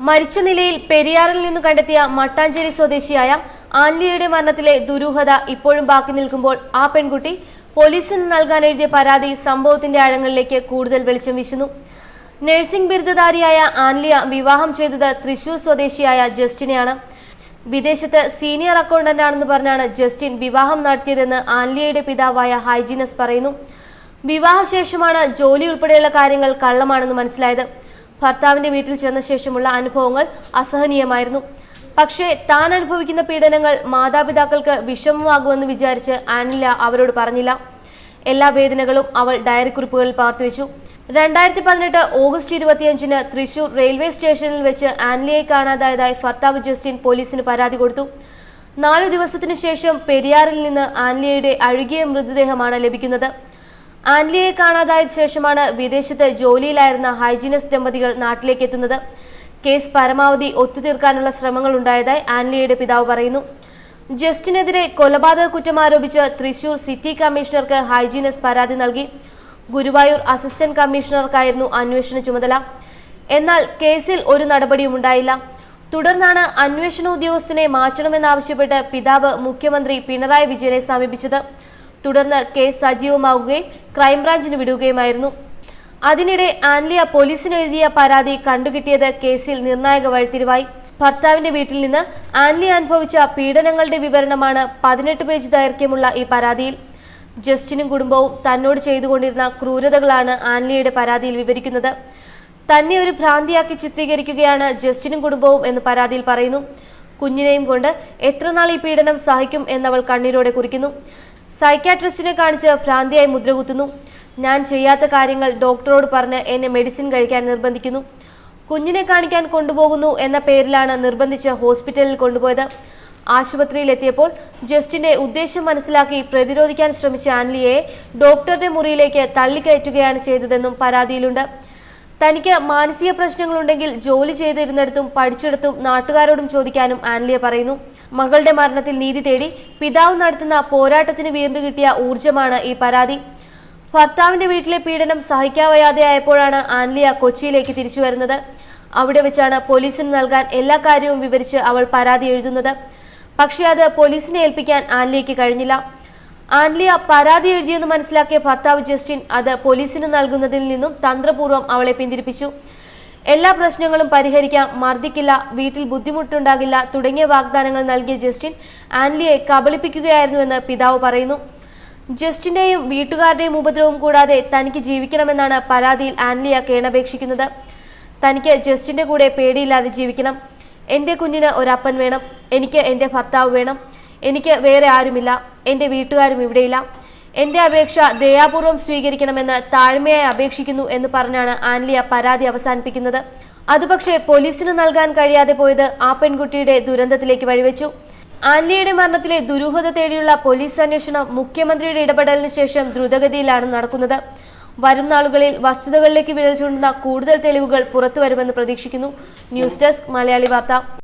മരിച്ച നിലയിൽ പെരിയാറിൽ നിന്ന് കണ്ടെത്തിയ മട്ടാഞ്ചേരി സ്വദേശിയായ ആൻലിയയുടെ മരണത്തിലെ ദുരൂഹത ഇപ്പോഴും ബാക്കി നിൽക്കുമ്പോൾ ആ പെൺകുട്ടി പോലീസിന് നൽകാൻ എഴുതിയ പരാതി സംഭവത്തിന്റെ ആഴങ്ങളിലേക്ക് കൂടുതൽ വെളിച്ചം വീശുന്നു. നഴ്സിംഗ് ബിരുദധാരിയായ ആൻലിയ വിവാഹം ചെയ്തത് തൃശൂർ സ്വദേശിയായ ജസ്റ്റിനെയാണ്. വിദേശത്ത് സീനിയർ അക്കൗണ്ടന്റ് ആണെന്ന് പറഞ്ഞാണ് ജസ്റ്റിൻ വിവാഹം നടത്തിയതെന്ന് ആൻലിയയുടെ പിതാവായ ഹൈജീനസ് പറയുന്നു. വിവാഹശേഷമാണ് ജോലി ഉൾപ്പെടെയുള്ള കാര്യങ്ങൾ കള്ളമാണെന്ന് മനസ്സിലായത്. ഭർത്താവിന്റെ വീട്ടിൽ ചെന്ന ശേഷമുള്ള അനുഭവങ്ങൾ അസഹനീയമായിരുന്നു. പക്ഷേ താൻ അനുഭവിക്കുന്ന പീഡനങ്ങൾ മാതാപിതാക്കൾക്ക് വിഷമമാകുമെന്ന് വിചാരിച്ച് ആനില അവരോട് പറഞ്ഞില്ല. എല്ലാ വേദനകളും അവൾ ഡയറി കുറിപ്പുകളിൽ പാർത്തുവെച്ചു. രണ്ടായിരത്തി പതിനെട്ട് ഓഗസ്റ്റ് ഇരുപത്തിയഞ്ചിന് തൃശൂർ റെയിൽവേ സ്റ്റേഷനിൽ വെച്ച് ആൻലിയെ കാണാതായതായി ഭർത്താവ് ജസ്റ്റിൻ പോലീസിന് പരാതി കൊടുത്തു. നാലു ദിവസത്തിനു ശേഷം പെരിയാറിൽ നിന്ന് ആൻലിയയുടെ അഴുകിയ മൃതദേഹമാണ് ലഭിക്കുന്നത്. ആൻലിയെ കാണാതായ ശേഷമാണ് വിദേശത്ത് ജോലിയിലായിരുന്ന ഹൈജീനസ് ദമ്പതികൾ നാട്ടിലേക്ക് എത്തുന്നത്. കേസ് പരമാവധി ഒത്തുതീർക്കാനുള്ള ശ്രമങ്ങൾ ഉണ്ടായതായി ആൻലിയയുടെ പിതാവ് പറയുന്നു. ജസ്റ്റിനെതിരെ കൊലപാതക കുറ്റം ആരോപിച്ച് തൃശൂർ സിറ്റി കമ്മീഷണർക്ക് ഹൈജീനസ് പരാതി നൽകി. ഗുരുവായൂർ അസിസ്റ്റന്റ് കമ്മീഷണർക്കായിരുന്നു അന്വേഷണ ചുമതല. എന്നാൽ കേസിൽ ഒരു നടപടിയും ഉണ്ടായില്ല. തുടർന്നാണ് അന്വേഷണ ഉദ്യോഗസ്ഥനെ മാറ്റണമെന്നാവശ്യപ്പെട്ട് പിതാവ് മുഖ്യമന്ത്രി പിണറായി വിജയനെ സമീപിച്ചത്. തുടർന്ന് കേസ് സജീവമാവുകയും ക്രൈംബ്രാഞ്ചിന് വിടുകയുമായിരുന്നു. അതിനിടെ ആൻലിയ പോലീസിന് എഴുതിയ പരാതി കണ്ടുകിട്ടിയത് കേസിൽ നിർണായക വഴിത്തിരിവായി. ഭർത്താവിന്റെ വീട്ടിൽ നിന്ന് ആൻലി അനുഭവിച്ച പീഡനങ്ങളുടെ വിവരണമാണ് പതിനെട്ട് പേജ് ദൈർഘ്യമുള്ള ഈ പരാതിയിൽ. ജസ്റ്റിനും കുടുംബവും തന്നോട് ചെയ്തുകൊണ്ടിരുന്ന ക്രൂരതകളാണ് ആൻലിയയുടെ പരാതിയിൽ വിവരിക്കുന്നത്. തന്നെ ഒരു ഭ്രാന്തിയാക്കി ചിത്രീകരിക്കുകയാണ് ജസ്റ്റിനും കുടുംബവും എന്ന് പരാതിയിൽ പറയുന്നു. കുഞ്ഞിനെയും കൊണ്ട് എത്രനാൾ ഈ പീഡനം സഹിക്കും എന്നവൾ കണ്ണീരോടെ കുറിക്കുന്നു. സൈക്കാട്രിസ്റ്റിനെ കാണിച്ച് ഭ്രാന്തിയായി മുദ്രകുത്തുന്നു. ഞാൻ ചെയ്യാത്ത കാര്യങ്ങൾ ഡോക്ടറോട് പറഞ്ഞ് എന്നെ മെഡിസിൻ കഴിക്കാൻ നിർബന്ധിക്കുന്നു. കുഞ്ഞിനെ കാണിക്കാൻ കൊണ്ടുപോകുന്നു എന്ന പേരിലാണ് നിർബന്ധിച്ച് ഹോസ്പിറ്റലിൽ കൊണ്ടുപോയത്. ആശുപത്രിയിൽ എത്തിയപ്പോൾ ജസ്റ്റിന്റെ ഉദ്ദേശം മനസ്സിലാക്കി പ്രതിരോധിക്കാൻ ശ്രമിച്ച ആൻലിയെ ഡോക്ടറുടെ മുറിയിലേക്ക് തള്ളിക്കയറ്റുകയാണ് ചെയ്തതെന്നും പരാതിയിലുണ്ട്. തനിക്ക് മാനസിക പ്രശ്നങ്ങളുണ്ടെങ്കിൽ ജോലി ചെയ്തിരുന്നിടത്തും പഠിച്ചെടുത്തും നാട്ടുകാരോടും ചോദിക്കാനും ആൻലിയ പറയുന്നു. മകളുടെ മരണത്തിൽ നീതി തേടി പിതാവ് നടത്തുന്ന പോരാട്ടത്തിന് വീണ്ടു കിട്ടിയ ഊർജമാണ് ഈ പരാതി. ഭർത്താവിന്റെ വീട്ടിലെ പീഡനം സഹിക്കാവയാതെയായപ്പോഴാണ് ആൻലിയ കൊച്ചിയിലേക്ക് തിരിച്ചു വരുന്നത്. അവിടെ വെച്ചാണ് പോലീസിന് നൽകാൻ എല്ലാ കാര്യവും വിവരിച്ച് അവൾ പരാതി എഴുതുന്നത്. പക്ഷേ അത് പോലീസിനെ ഏൽപ്പിക്കാൻ ആൻലിയയ്ക്ക് കഴിഞ്ഞില്ല. ആൻലിയ പരാതി എഴുതിയെന്ന് മനസ്സിലാക്കിയ ഭർത്താവ് ജസ്റ്റിൻ അത് പോലീസിന് നൽകുന്നതിൽ നിന്നും തന്ത്രപൂർവം അവളെ പിന്തിരിപ്പിച്ചു. എല്ലാ പ്രശ്നങ്ങളും പരിഹരിക്കാം മർദ്ദിക്കില്ല വീട്ടിൽ ബുദ്ധിമുട്ടുണ്ടാകില്ല തുടങ്ങിയ വാഗ്ദാനങ്ങൾ നൽകിയ ജസ്റ്റിൻ ആൻലിയെ കബളിപ്പിക്കുകയായിരുന്നുവെന്ന് പിതാവ് പറയുന്നു. ജസ്റ്റിന്റെയും വീട്ടുകാരുടെയും ഉപദ്രവം കൂടാതെ തനിക്ക് ജീവിക്കണമെന്നാണ് പരാതിയിൽ ആൻലിയ കേണപേക്ഷിക്കുന്നത്. തനിക്ക് ജസ്റ്റിന്റെ കൂടെ പേടിയില്ലാതെ ജീവിക്കണം. എന്റെ കുഞ്ഞിന് ഒരപ്പൻ വേണം. എനിക്ക് എന്റെ ഭർത്താവ് വേണം. എനിക്ക് വേറെ ആരുമില്ല. എന്റെ വീട്ടുകാരും ഇവിടെയില്ല. എന്റെ അപേക്ഷ ദയാപൂർവം സ്വീകരിക്കണമെന്ന് താഴ്മയായി അപേക്ഷിക്കുന്നു എന്ന് പറഞ്ഞാണ് ആൻലിയ പരാതി അവസാനിപ്പിക്കുന്നത്. അതുപക്ഷെ പക്ഷേ പോലീസിന് നൽകാൻ കഴിയാതെ പോയത് ആ പെൺകുട്ടിയുടെ ദുരന്തത്തിലേക്ക് വഴിവെച്ചു. ആൻലിയയുടെ മരണത്തിലെ ദുരൂഹത തേടിയുള്ള പോലീസ് അന്വേഷണം മുഖ്യമന്ത്രിയുടെ ഇടപെടലിന് ശേഷം ദ്രുതഗതിയിലാണ് നടക്കുന്നത്. വരും നാളുകളിൽ വസ്തുതകളിലേക്ക് വിരൽ ചൂണ്ടുന്ന കൂടുതൽ തെളിവുകൾ പുറത്തുവരുമെന്ന് പ്രതീക്ഷിക്കുന്നു. ന്യൂസ് ഡെസ്ക് മലയാളി വാർത്ത.